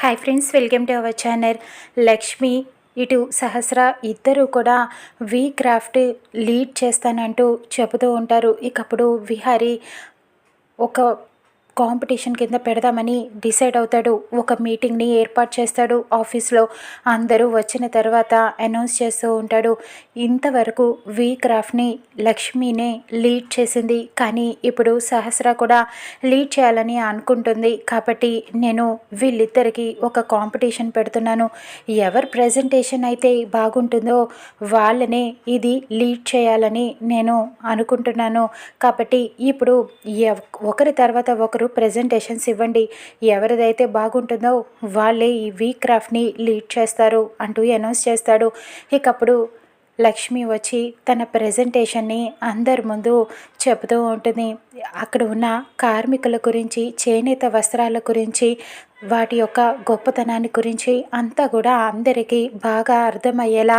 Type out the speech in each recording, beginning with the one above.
Hi friends welcome to our channel Lakshmi ఇటు సహస్ర ఇద్దరు కూడా వి క్రాఫ్ట్ లీడ్ చేస్తానంటూ చెబుతూ ఉంటారు. ఇకప్పుడు విహారీ ఒక కాంపిటీషన్ కింద పెడదామని డిసైడ్ అవుతాడు. ఒక మీటింగ్ని ఏర్పాటు చేస్తాడు. ఆఫీస్లో అందరూ వచ్చిన తర్వాత అనౌన్స్ చేస్తూ ఉంటాడు. ఇంతవరకు వీ క్రాఫ్ట్ని లక్ష్మినే లీడ్ చేసింది. కానీ ఇప్పుడు సహస్ర కూడా లీడ్ చేయాలని అనుకుంటుంది. కాబట్టి నేను వీళ్ళిద్దరికీ ఒక కాంపిటీషన్ పెడుతున్నాను. ఎవరి ప్రజెంటేషన్ అయితే బాగుంటుందో వాళ్ళనే ఇది లీడ్ చేయాలని నేను అనుకుంటున్నాను. కాబట్టి ఇప్పుడు ఒకరి తర్వాత ఒకరు ప్రజెంటేషన్స్ ఇవ్వండి. ఎవరిదైతే బాగుంటుందో వాళ్ళే ఈ వీక్ క్రాఫ్ట్ని లీడ్ చేస్తారు అంటూ అనౌన్స్ చేస్తాడు. ఇకప్పుడు లక్ష్మి వచ్చి తన ప్రజెంటేషన్ని అందరి ముందు చెబుతూ ఉంటుంది. అక్కడ ఉన్న కార్మికుల గురించి చేనేత వస్త్రాల గురించి వాటి యొక్క గొప్పతనాన్ని గురించి అంతా కూడా అందరికీ బాగా అర్థమయ్యేలా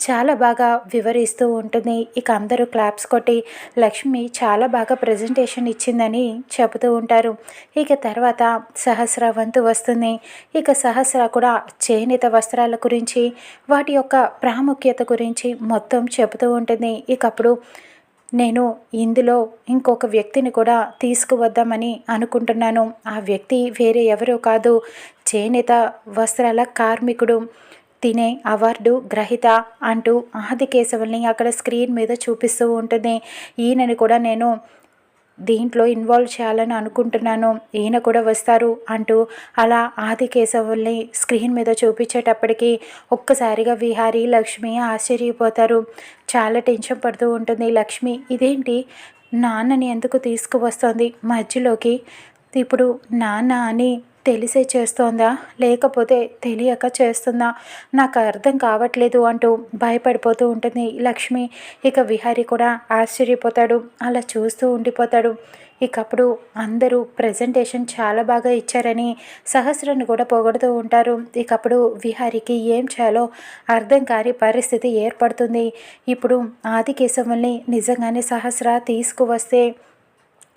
చాలా బాగా వివరిస్తూ ఉంటుంది. ఇక అందరూ క్లాప్స్ కొట్టి లక్ష్మి చాలా బాగా ప్రజెంటేషన్ ఇచ్చిందని చెబుతూ ఉంటారు. ఇక తర్వాత సహస్ర వంతు వస్తుంది. ఇక సహస్ర కూడా చేనేత వస్త్రాల గురించి వాటి యొక్క ప్రాముఖ్యత గురించి మొత్తం చెబుతూ ఉంటుంది. ఇకప్పుడు నేను ఇందులో ఇంకొక వ్యక్తిని కూడా తీసుకువద్దామని అనుకుంటున్నాను. ఆ వ్యక్తి వేరే ఎవరో కాదు. చేనేత వస్త్రాల కార్మికుడు తినే అవార్డు గ్రహీత అంటూ ఆదికేశవుల్ని అక్కడ స్క్రీన్ మీద చూపిస్తూ ఉంటుంది. ఈయనని కూడా నేను దీంట్లో ఇన్వాల్వ్ చేయాలని అనుకుంటున్నాను ఈయన కూడా వస్తారు అంటూ అలా ఆది కేశవుల్ని స్క్రీన్ మీద చూపించేటప్పటికి ఒక్కసారిగా విహారీ లక్ష్మి ఆశ్చర్యపోతారు. చాలా టెన్షన్ పడుతూ ఉంటుంది. లక్ష్మి ఇదేంటి? నాన్నని ఎందుకు తీసుకువస్తోంది? మధ్యలోకి ఇప్పుడు నాన్న అని తెలిసే చేస్తోందా? లేకపోతే తెలియక చేస్తుందా? నాకు అర్థం కావట్లేదు అంటూ భయపడిపోతూ ఉంటుంది లక్ష్మి. ఇక విహారి కూడా ఆశ్చర్యపోతాడు. అలా చూస్తూ ఉండిపోతాడు. ఇకప్పుడు అందరూ ప్రజెంటేషన్ చాలా బాగా ఇచ్చారని సహస్రను కూడా పొగడుతూ ఉంటారు. ఇకప్పుడు విహారికి ఏం చేయాలో అర్థం కాని పరిస్థితి ఏర్పడుతుంది. ఇప్పుడు ఆదికేశవుల్ని నిజంగానే సహస్ర తీసుకువస్తే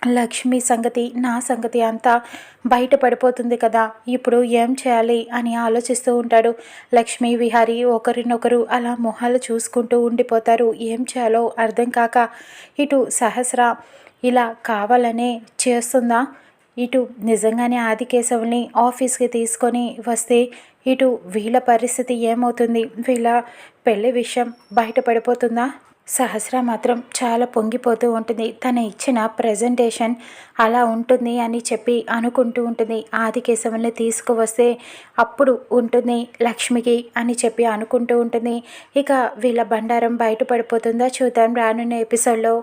లక్ష్మి సంగతి నా సంగతి అంతా బయటపడిపోతుంది కదా. ఇప్పుడు ఏం చేయాలి అని ఆలోచిస్తూ ఉంటాడు. లక్ష్మి విహారి ఒకరినొకరు అలా మొహాలు చూసుకుంటూ ఉండిపోతారు. ఏం చేయాలో అర్థం కాక ఇటు సహస్ర ఇలా కావాలనే చేస్తుందా? ఇటు నిజంగానే ఆదికేశవుని ఆఫీస్కి తీసుకొని వస్తే ఇటు వీళ్ళ పరిస్థితి ఏమవుతుంది? వీళ్ళ పెళ్ళి విషయం బయటపడిపోతుందా? సహస్ర మాత్రం చాలా పొంగిపోతూ ఉంటుంది. తన ఇచ్చిన ప్రజెంటేషన్ అలా ఉంటుంది అని చెప్పి అనుకుంటూ ఉంటుంది. ఆదికేశవుల్ని తీసుకువస్తే అప్పుడు ఉంటుంది లక్ష్మికి అని చెప్పి అనుకుంటూ ఉంటుంది. ఇక వీళ్ళ బండారం బయటపడిపోతుందా చూద్దాం రానున్న ఎపిసోడ్లో